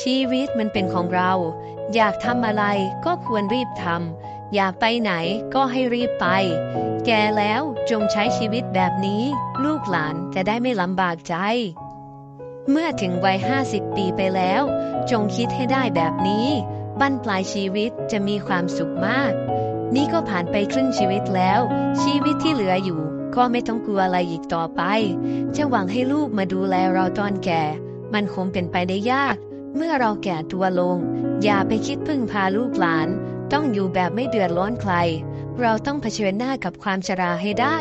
ชีวิตมันเป็นของเรา อยากทำอะไรก็ควรรีบทำอยากไปไหนก็ให้รีบไป แก่แล้วจงใช้ชีวิตแบบนี้ ลูกหลานจะได้ไม่ลำบากใจ เมื่อถึงวัยห้าสิบปีไปแล้ว จงคิดให้ได้แบบนี้บั้นปลายชีวิตจะมีความสุขมาก นี่ก็ผ่านไปครึ่งชีวิตแล้ว ชีวิตที่เหลืออยู่ ก็ไม่ต้องกลัวอะไรอีกต่อไป จะหวังให้ลูกมาดูแลเราตอนแก่ มันคงเป็นไปได้ยาก เมื่อเราแก่ตัวลง อย่าไปคิดพึ่งพาลูกหลาน ต้องอยู่แบบไม่เดือดร้อนใคร เราต้องเผชิญหน้ากับความชราให้ได้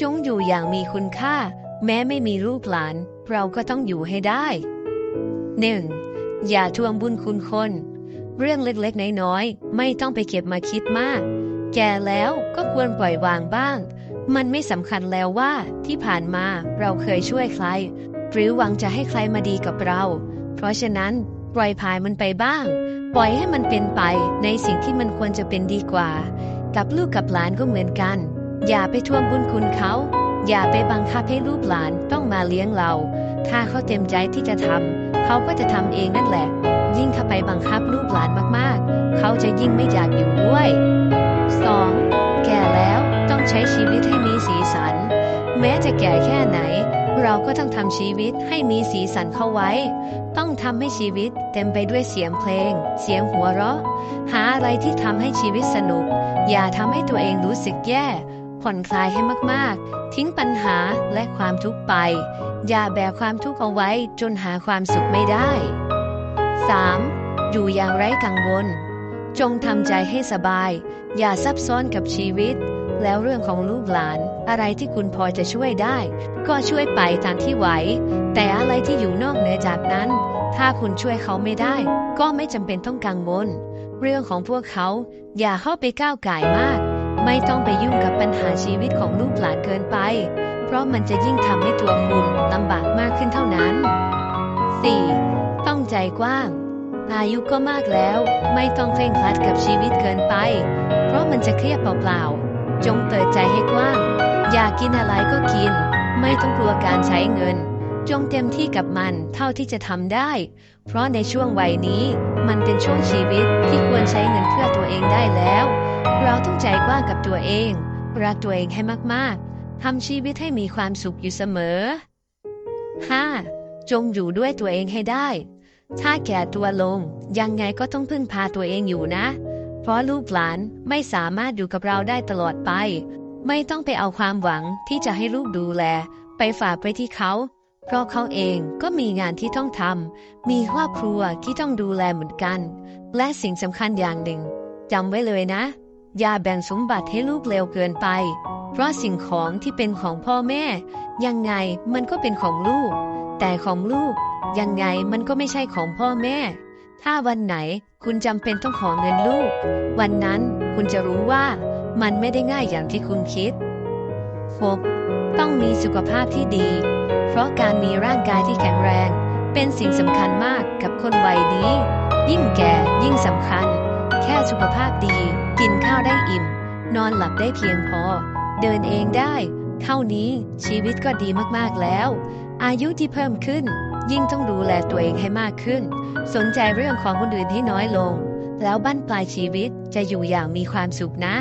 จงอยู่อย่างมีคุณค่า แม้ไม่มีลูกหลาน เราก็ต้องอยู่ให้ได้หนึ่งอย่าทวงบุญคุณคน เรื่องเล็กๆน้อยๆไม่ต้องไปเก็บมาคิดมาก แก่แล้วก็ควรปล่อยวางบ้าง มันไม่สำคัญแล้วว่าที่ผ่านมาเราเคยช่วยใคร หรือหวังจะให้ใครมาดีกับเรา เพราะฉะนั้นปล่อยพายมันไปบ้าง ปล่อยให้มันเป็นไปในสิ่งที่มันควรจะเป็นดีกว่า กับลูกกับหลานก็เหมือนกัน อย่าไปท่วงบุญคุณเขา อย่าไปบังคับให้ลูกหลานต้องมาเลี้ยงเรา ถ้าเขาเต็มใจที่จะทำเขาก็จะทำเองนั่นแหละ ยิ่งถ้าไปบังคับลูกหลานมากๆ เขาจะยิ่งไม่อยากอยู่ด้วย 2. แก่แล้วต้องใช้ชีวิตให้มีสีสัน แม้จะแก่แค่ไหน เราก็ต้องทำชีวิตให้มีสีสันเข้าไว้ ต้องทำให้ชีวิตเต็มไปด้วยเสียงเพลง เสียงหัวเราะ หาอะไรที่ทำให้ชีวิตสนุก อย่าทำให้ตัวเองรู้สึกแย่ ผ่อนคลายให้มากๆ ทิ้งปัญหาและความทุกข์ไป อย่าแบกความทุกข์เอาไว้จนหาความสุขไม่ได้ 3. อยู่อย่างไร้กังวล จงทำใจให้สบาย อย่าซับซ้อนกับชีวิต แล้วเรื่องของลูกหลาน อะไรที่คุณพอจะช่วยได้ ก็ช่วยไปตามที่ไหว แต่อะไรที่อยู่นอกเหนือจากนั้น ถ้าคุณช่วยเขาไม่ได้ ก็ไม่จำเป็นต้องกังวล เรื่องของพวกเขาอย่าเข้าไปก้าวไก่มาก ไม่ต้องไปยุ่งกับปัญหาชีวิตของลูกหลานเกินไป เพราะมันจะยิ่งทำให้ตัวคุณลำบากมากขึ้นเท่านั้น 4. ต้องใจกว้างอายุก็มากแล้ว ไม่ต้องเคร่งครัดกับชีวิตเกินไป เพราะมันจะเครียดเปล่าๆ จงเปิดใจให้กว้าง อยากกินอะไรก็กิน ไม่ต้องกลัวการใช้เงิน จงเต็มที่กับมันเท่าที่จะทำได้ เพราะในช่วงวัยนี้มันเป็นช่วงชีวิตที่ควรใช้เงินเพื่อตัวเองได้แล้ว เราต้องใจกว้างกับตัวเอง รักตัวเองให้มากๆทำชีวิตให้มีความสุขอยู่เสมอ 5. จงอยู่ด้วยตัวเองให้ได้ ถ้าแก่ตัวลงยังไงก็ต้องพึ่งพาตัวเองอยู่นะ เพราะลูกหลานไม่สามารถอยู่กับเราได้ตลอดไป ไม่ต้องไปเอาความหวังที่จะให้ลูกดูแล ไปฝากไปที่เขา เพราะเขาเองก็มีงานที่ต้องทำมีครอบครัวที่ต้องดูแลเหมือนกัน และสิ่งสำคัญอย่างหนึ่งจำไว้เลยนะ อย่าแบ่งสมบัติให้ลูกเร็วเกินไป เพราะสิ่งของที่เป็นของพ่อแม่ ยังไงมันก็เป็นของลูก แต่ของลูกยังไงมันก็ไม่ใช่ของพ่อแม่ ถ้าวันไหนคุณจำเป็นต้องขอเงินลูก วันนั้นคุณจะรู้ว่ามันไม่ได้ง่ายอย่างที่คุณคิด 6. ต้องมีสุขภาพที่ดี เพราะการมีร่างกายที่แข็งแรง เป็นสิ่งสำคัญมากกับคนวัยนี้ ยิ่งแก่ยิ่งสำคัญ แค่สุขภาพดี กินข้าวได้อิ่ม นอนหลับได้เพียงพอ เดินเองได้ เท่านี้ชีวิตก็ดีมากๆแล้ว อายุที่เพิ่มขึ้น ยิ่งต้องดูแลตัวเองให้มากขึ้น สนใจเรื่องของคนอื่นให้น้อยลง แล้วบั้นปลายชีวิตจะอยู่อย่างมีความสุขนะ